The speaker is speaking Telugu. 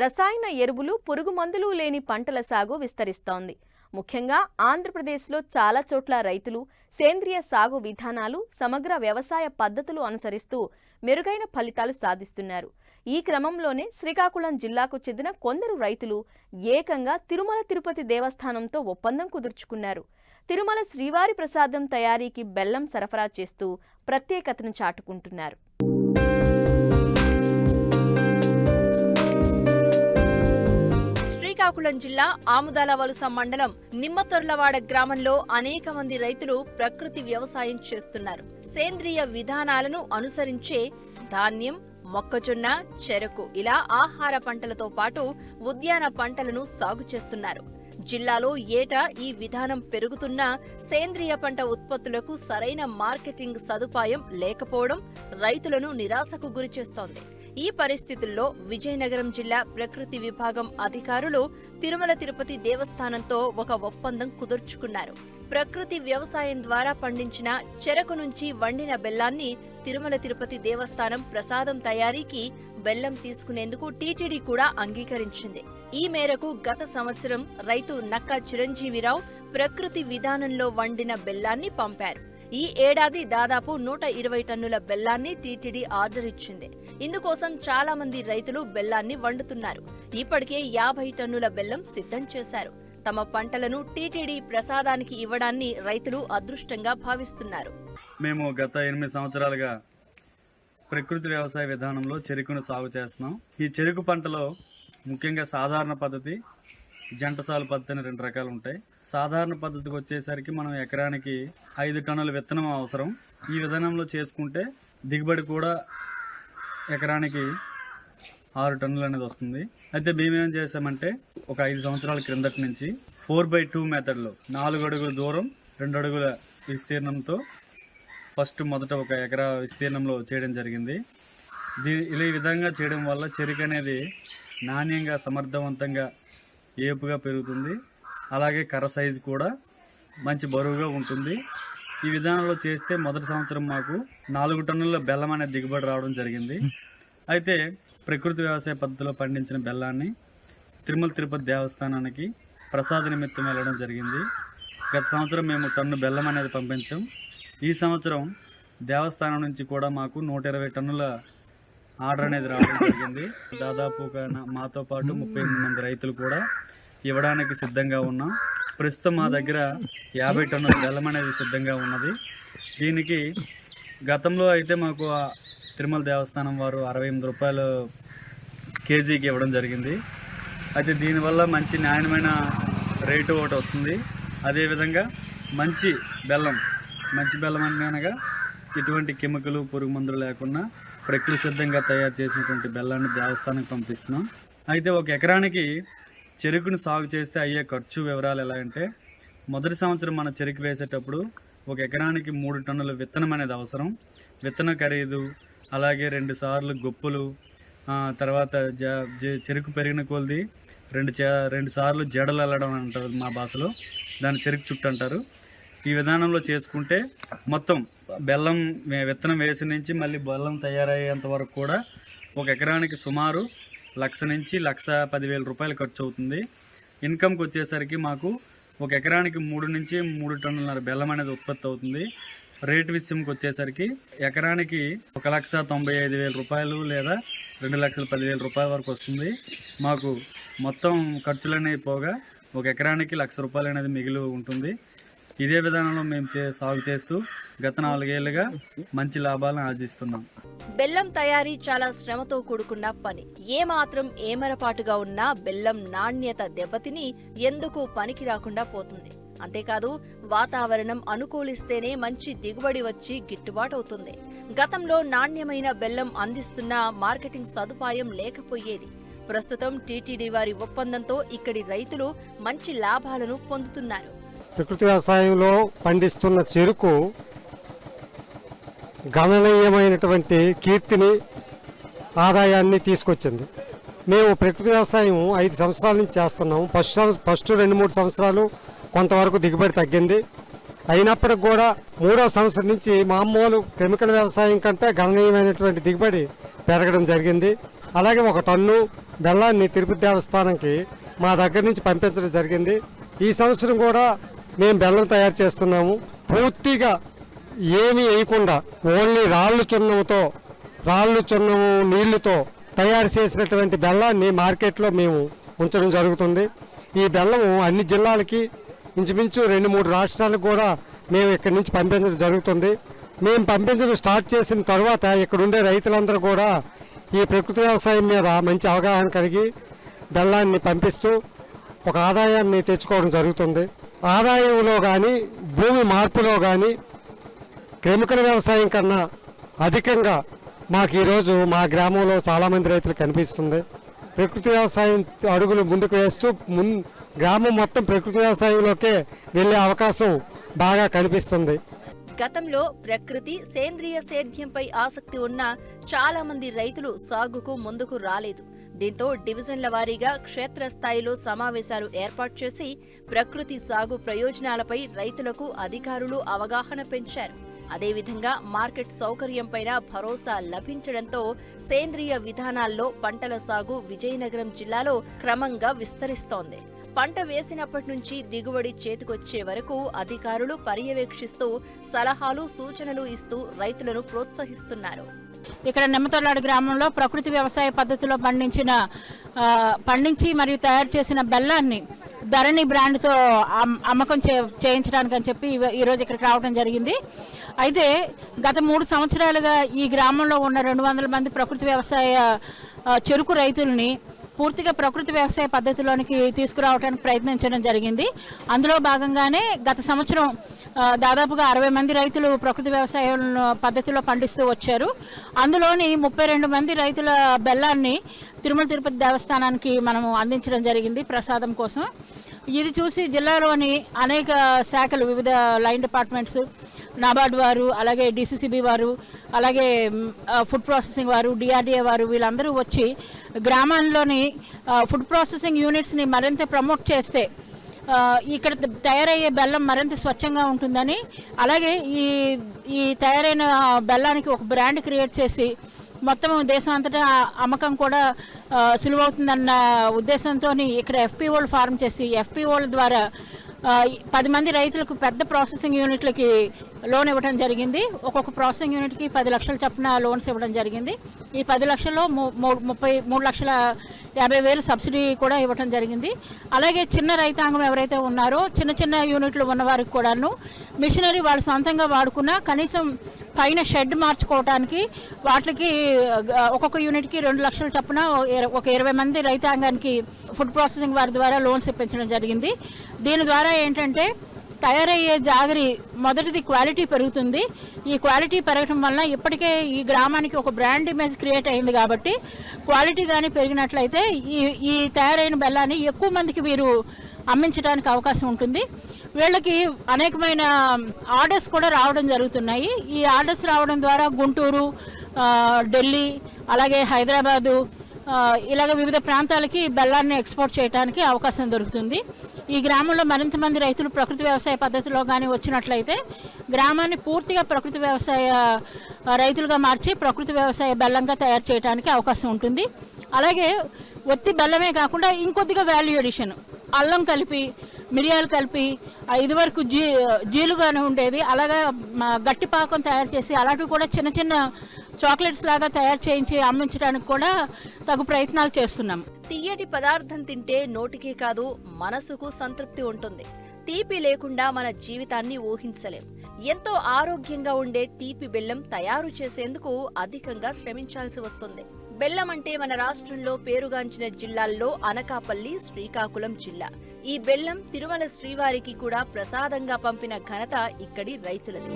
రసాయన ఎరువులు పురుగు మందులు లేని పంటల సాగు విస్తరిస్తోంది. ముఖ్యంగా ఆంధ్రప్రదేశ్లో చాలా చోట్ల రైతులు సేంద్రియ సాగు విధానాలు సమగ్ర వ్యవసాయ పద్ధతులు అనుసరిస్తూ మెరుగైన ఫలితాలు సాధిస్తున్నారు. ఈ క్రమంలోనే శ్రీకాకుళం జిల్లాకు చెందిన కొందరు రైతులు ఏకంగా తిరుమల తిరుపతి దేవస్థానంతో ఒప్పందం కుదుర్చుకున్నారు. తిరుమల శ్రీవారి ప్రసాదం తయారీకి బెల్లం సరఫరా చేస్తూ ప్రత్యేకతను చాటుకుంటున్నారు. శ్రీకాకుళం జిల్లా ఆముదాల వలస మండలం నిమ్మతొర్లవాడ గ్రామంలో అనేక మంది రైతులు ప్రకృతి వ్యవసాయం చేస్తున్నారు. సేంద్రియ విధానాలను అనుసరించే ధాన్యం మొక్కజొన్న చెరకు ఇలా ఆహార పంటలతో పాటు ఉద్యాన పంటలను సాగు చేస్తున్నారు. జిల్లాలో ఏటా ఈ విధానం పెరుగుతున్నా సేంద్రియ పంట ఉత్పత్తులకు సరైన మార్కెటింగ్ సదుపాయం లేకపోవడం రైతులను నిరాశకు గురిచేస్తోంది ఈ పరిస్థితుల్లో విజయనగరం జిల్లా ప్రకృతి విభాగం అధికారులు తిరుమల తిరుపతి దేవస్థానంతో ఒక ఒప్పందం కుదుర్చుకున్నారు. ప్రకృతి వ్యవసాయం ద్వారా పండించిన చెరకు నుంచి వండిన బెల్లాన్ని తిరుమల తిరుపతి దేవస్థానం ప్రసాదం తయారీకి బెల్లం తీసుకునేందుకు టీటీడీ కూడా అంగీకరించింది. ఈ మేరకు గత సంవత్సరం రైతు నక్కా చిరంజీవిరావు ప్రకృతి విధానంలో వండిన బెల్లాన్ని పంపారు. ఈ ఏడాది దాదాపు నూట ఇరవై టన్నుల బెల్లాన్ని టీటీడీ ఆర్డర్ ఇచ్చింది. ఇందుకోసం చాలా మంది రైతులు బెల్లాన్ని వండుతున్నారు. ఇప్పటికే యాభై టన్నుల బెల్లం సిద్ధం చేశారు. తమ పంటలను టీటీడీ ప్రసాదానికి ఇవ్వడాన్ని రైతులు అదృష్టంగా భావిస్తున్నారు. మేము గత ఎనిమిది సంవత్సరాలుగా ప్రకృతి వ్యవసాయ విధానంలో చెరుకును సాగు చేస్తున్నాం. ఈ చెరుకు పంటలో ముఖ్యంగా సాధారణ పద్ధతి జంటసాలు పద్ధతి అని రెండు రకాలు ఉంటాయి. సాధారణ పద్ధతికి వచ్చేసరికి మనం ఎకరానికి ఐదు టన్నుల విత్తనం అవసరం. ఈ విధానంలో చేసుకుంటే దిగుబడి కూడా ఎకరానికి ఆరు టన్నులు అనేది వస్తుంది. అయితే మేమేం చేసామంటే ఒక ఐదు సంవత్సరాల క్రిందటి నుంచి ఫోర్ బై టూ మెథడ్లో నాలుగు అడుగుల దూరం రెండు అడుగుల విస్తీర్ణంతో ఫస్ట్ మొదట ఒక ఎకరా విస్తీర్ణంలో చేయడం జరిగింది. దీ ఇలా ఈ విధంగా చేయడం వల్ల చెరుకు అనేది నాణ్యంగా సమర్థవంతంగా ఏపుగా పెరుగుతుంది. అలాగే కర్ర సైజు కూడా మంచి బరువుగా ఉంటుంది. ఈ విధానంలో చేస్తే మొదటి సంవత్సరం మాకు నాలుగు టన్నుల బెల్లం అనే దిగుబడి రావడం జరిగింది. అయితే ప్రకృతి వ్యవసాయ పద్ధతిలో పండించిన బెల్లాన్ని తిరుమల తిరుపతి దేవస్థానానికి ప్రసాద నిమిత్తం వెళ్ళడం జరిగింది. గత సంవత్సరం మేము టన్ను బెల్లం అనేది పంపించాం. ఈ సంవత్సరం దేవస్థానం నుంచి కూడా మాకు నూట ఇరవై టన్నుల ఆర్డర్ అనేది రావడం జరిగింది. దాదాపు మాతో పాటు ముప్పై ఎనిమిది మంది రైతులు కూడా ఇవ్వడానికి సిద్ధంగా ఉన్నాం. ప్రస్తుతం మా దగ్గర యాభై టన్నుల బెల్లం అనేది సిద్ధంగా ఉన్నది. దీనికి గతంలో అయితే మాకు ఆ తిరుమల దేవస్థానం వారు అరవై ఎనిమిది రూపాయలు కేజీకి ఇవ్వడం జరిగింది. అయితే దీనివల్ల మంచి నాణ్యమైన రేటు ఒకటి వస్తుంది. అదేవిధంగా మంచి బెల్లం మంచి బెల్లం అంటే అనగా ఎటువంటి కెమికలు పురుగు మందులు లేకుండా ప్రకృతి సిద్ధంగా తయారు చేసినటువంటి బెల్లాన్ని దేవస్థానానికి పంపిస్తున్నాం. అయితే ఒక ఎకరానికి చెరుకును సాగు చేస్తే అయ్యే ఖర్చు వివరాలు ఎలా అంటే మొదటి సంవత్సరం మన చెరుకు వేసేటప్పుడు ఒక ఎకరానికి మూడు టన్నుల విత్తనం అనేది అవసరం. విత్తన ఖరీదు అలాగే రెండు సార్లు గొప్పులు తర్వాత జ చెరుకు పెరిగిన కొలది రెండు చే రెండు సార్లు జడలు వెళ్ళడం అంటారు మా భాషలో. దాన్ని చెరుకు చుట్టు అంటారు. ఈ విధానంలో చేసుకుంటే మొత్తం బెల్లం విత్తనం వేసి నుంచి మళ్ళీ బెల్లం తయారయ్యేంత వరకు కూడా ఒక ఎకరానికి సుమారు లక్ష నుంచి లక్ష పదివేల రూపాయలు ఖర్చు అవుతుంది. ఇన్కమ్కి వచ్చేసరికి మాకు ఒక ఎకరానికి మూడు నుంచి మూడు టన్నులన్నర బెల్లం అనేది ఉత్పత్తి అవుతుంది. రేట్ విషయంకి వచ్చేసరికి ఎకరానికి ఒక లక్ష తొంభై ఐదు వేల రూపాయలు లేదా రెండు లక్షల పదివేల రూపాయల వరకు వస్తుంది. మాకు మొత్తం ఖర్చులనేవి పోగా ఒక ఎకరానికి లక్ష రూపాయలు అనేది మిగిలి ఉంటుంది. ఇదే విధానంలో మేము సాగు చేస్తూ గత నాలుగేళ్ళుగా మంచి లాభాలను ఆర్జిస్తున్నాం. బెల్లం తయారీ చాలా శ్రమతో కూడుకున్న పని. ఏ మాత్రం ఏమరపాటుగా ఉన్నా బెల్లం నాణ్యత దెబ్బతిని ఎందుకు పనికి రాకుండా పోతుంది? అంతేకాదు వాతావరణం అనుకూలిస్తేనే మంచి దిగుబడి వచ్చి గిట్టుబాటు అవుతుంది గతంలో నాణ్యమైన బెల్లం అందిస్తున్న మార్కెటింగ్ సదుపాయం లేకపోయేది. ప్రస్తుతం టీటీడీ వారి ఒప్పందంతో ఇక్కడి రైతులు మంచి లాభాలను పొందుతున్నారు. ప్రకృతి వ్యవసాయంలో పండిస్తున్న చెరుకు గణనీయమైనటువంటి కీర్తిని ఆదాయాన్ని తీసుకొచ్చింది. మేము ప్రకృతి వ్యవసాయం ఐదు సంవత్సరాల నుంచి చేస్తున్నాము. ఫస్ట్ ఫస్ట్ రెండు మూడు సంవత్సరాలు కొంతవరకు దిగుబడి తగ్గింది. అయినప్పటికి కూడా మూడో సంవత్సరం నుంచి మామూలు కెమికల్ వ్యవసాయం కంటే గణనీయమైనటువంటి దిగుబడి పెరగడం జరిగింది. అలాగే ఒక టన్ను బెల్లాన్ని తిరుపతి దేవస్థానంకి మా దగ్గర నుంచి పంపించడం జరిగింది. ఈ సంవత్సరం కూడా మేము బెల్లం తయారు చేస్తున్నాము. పూర్తిగా ఏమి వేయకుండా ఓన్లీ రాళ్ళు చున్నముతో రాళ్ళు చున్నము నీళ్ళతో తయారు చేసినటువంటి బెల్లాన్ని మార్కెట్లో మేము ఉంచడం జరుగుతుంది. ఈ బెల్లము అన్ని జిల్లాలకి ఇంచుమించు రెండు మూడు రాష్ట్రాలకు కూడా మేము ఇక్కడి నుంచి పంపించడం జరుగుతుంది. మేము పంపించడం స్టార్ట్ చేసిన తర్వాత ఇక్కడుండే రైతులందరూ కూడా ఈ ప్రకృతి వ్యవసాయం మీద మంచి అవగాహన కలిగి బెల్లాన్ని పంపిస్తూ ఒక ఆదాయాన్ని తెచ్చుకోవడం జరుగుతుంది. ఆదాయంలో కానీ భూమి మార్పులో కానీ కెమికల్ వ్యవసాయం కన్నా అధికంగా మాకు ఈరోజు మా గ్రామంలో చాలామంది రైతులు కనిపిస్తుంది. ప్రకృతి వ్యవసాయం అడుగులు ముందుకు వేస్తూ మున్ గ్రామం మొత్తం ప్రకృతి వ్యవసాయంలోకే వెళ్ళే అవకాశం బాగా కనిపిస్తుంది. గతంలో ప్రకృతి సేంద్రియ సేద్యంపై ఆసక్తి ఉన్న చాలా మంది రైతులు సాగుకు ముందుకు రాలేదు. దీంతో డివిజన్ల వారీగా క్షేత్రస్థాయిలో సమావేశాలు ఏర్పాటు చేసి ప్రకృతి సాగు ప్రయోజనాలపై రైతులకు అధికారులు అవగాహన పెంచారు. అదేవిధంగా మార్కెట్ సౌకర్యంపైన భరోసా లభించడంతో సేంద్రియ విధానాల్లో పంటల సాగు విజయనగరం జిల్లాలో క్రమంగా విస్తరిస్తోంది. పంట వేసినప్పటి నుంచి దిగుబడి చేతికొచ్చే వరకు అధికారులు పర్యవేక్షిస్తూ సలహాలు సూచనలు ఇస్తూ రైతులను ప్రోత్సహిస్తున్నారు. ఇక్కడ నిమ్మతోలాడు గ్రామంలో ప్రకృతి వ్యవసాయ పద్ధతిలో పండించిన పండించి మరియు తయారు చేసిన బెల్లాన్ని ధరణి బ్రాండ్తో అమ్- అమ్మకం చే చేయించడానికి అని చెప్పి ఈరోజు ఇక్కడికి రావడం జరిగింది. అయితే గత మూడు సంవత్సరాలుగా ఈ గ్రామంలో ఉన్న రెండు వందల మంది ప్రకృతి వ్యవసాయ చెరుకు రైతుల్ని పూర్తిగా ప్రకృతి వ్యవసాయ పద్ధతిలోనికి తీసుకురావడానికి ప్రయత్నించడం జరిగింది. అందులో భాగంగానే గత సంవత్సరం దాదాపుగా అరవై మంది రైతులు ప్రకృతి వ్యవసాయ పద్ధతిలో పండిస్తూ వచ్చారు. అందులోని ముప్పై రెండు మంది రైతుల బెల్లాన్ని తిరుమల తిరుపతి దేవస్థానానికి మనము అందించడం జరిగింది ప్రసాదం కోసం. ఇది చూసి జిల్లాలోని అనేక శాఖలు వివిధ లైన్ డిపార్ట్మెంట్స్ నాబార్డ్ వారు అలాగే డిసిసిబి వారు అలాగే ఫుడ్ ప్రాసెసింగ్ వారు డిఆర్డిఏ వారు వీళ్ళందరూ వచ్చి గ్రామాల్లోని ఫుడ్ ప్రాసెసింగ్ యూనిట్స్ని మరింత ప్రమోట్ చేస్తే ఇక్కడ తయారయ్యే బెల్లం మరింత స్వచ్ఛంగా ఉంటుందని అలాగే ఈ ఈ తయారైన బెల్లానికి ఒక బ్రాండ్ క్రియేట్ చేసి మొత్తం దేశం అంతటా అమ్మకం కూడా సులువవుతుందన్న ఉద్దేశంతో ఇక్కడ ఎఫ్పిఓలు ఫార్మ్ చేసి ఎఫ్పిఓల ద్వారా పది మంది రైతులకు పెద్ద ప్రాసెసింగ్ యూనిట్లకి లోన్ ఇవ్వడం జరిగింది. ఒక్కొక్క ప్రాసెసింగ్ యూనిట్కి పది లక్షల చొప్పున లోన్స్ ఇవ్వడం జరిగింది. ఈ పది లక్షల్లో ముప్పై మూడు లక్షల యాభై వేలు సబ్సిడీ కూడా ఇవ్వడం జరిగింది. అలాగే చిన్న రైతాంగం ఎవరైతే ఉన్నారో చిన్న చిన్న యూనిట్లు ఉన్నవారికి కూడాను మిషనరీ వాళ్ళు సొంతంగా వాడుకున్నా కనీసం పైన షెడ్ మార్చుకోవడానికి వాటికి ఒక్కొక్క యూనిట్కి రెండు లక్షల చొప్పున ఒక ఇరవై మంది రైతాంగానికి ఫుడ్ ప్రాసెసింగ్ వారి ద్వారా లోన్స్ ఇప్పించడం జరిగింది. దీని ద్వారా ఏంటంటే తయారయ్యే జాగరి మొదటిది క్వాలిటీ పెరుగుతుంది. ఈ క్వాలిటీ పెరగడం వలన ఇప్పటికే ఈ గ్రామానికి ఒక బ్రాండ్ ఇమేజ్ క్రియేట్ అయింది కాబట్టి క్వాలిటీ కానీ పెరిగినట్లయితే ఈ ఈ తయారైన బెల్లాన్ని ఎక్కువ మందికి వీరు అమ్మించడానికి అవకాశం ఉంటుంది. వీళ్ళకి అనేకమైన ఆర్డర్స్ కూడా రావడం జరుగుతున్నాయి. ఈ ఆర్డర్స్ రావడం ద్వారా గుంటూరు ఢిల్లీ అలాగే హైదరాబాదు ఇలాగ వివిధ ప్రాంతాలకి బెల్లాన్ని ఎక్స్పోర్ట్ చేయడానికి అవకాశం దొరుకుతుంది. ఈ గ్రామంలో మరింత మంది రైతులు ప్రకృతి వ్యవసాయ పద్ధతిలో కానీ వచ్చినట్లయితే గ్రామాన్ని పూర్తిగా ప్రకృతి వ్యవసాయ రైతులుగా మార్చి ప్రకృతి వ్యవసాయ బెల్లంగా తయారు చేయడానికి అవకాశం ఉంటుంది. అలాగే ఒత్తి బెల్లమే కాకుండా ఇంకొద్దిగా వాల్యూ ఎడిషన్ అల్లం కలిపి మిరియాలు కలిపి ఇదివరకు జీ జీలుగానే ఉండేది అలాగా గట్టి పాకం తయారు చేసి అలాంటివి కూడా చిన్న చిన్న చాక్లెట్స్ లాగా తయారు చేయించి అమ్మించడానికి కూడా తగు ప్రయత్నాలు చేస్తున్నాం. తీయటి పదార్థం తింటే నోటికి కాదు మనసుకు సంతృప్తి ఉంటుంది. తీపి లేకుండా మన జీవితాన్ని ఊహించలేం. ఎంతో ఆరోగ్యంగా ఉండే తీపి బెల్లం తయారు చేసేందుకు అధికంగా శ్రమించాల్సి వస్తుంది. బెల్లం అంటే మన రాష్ట్రంలో పేరుగాంచిన జిల్లాల్లో అనకాపల్లి శ్రీకాకుళం జిల్లా. ఈ బెల్లం తిరుమల శ్రీవారికి కూడా ప్రసాదంగా పంపిన ఘనత ఇక్కడి రైతులది.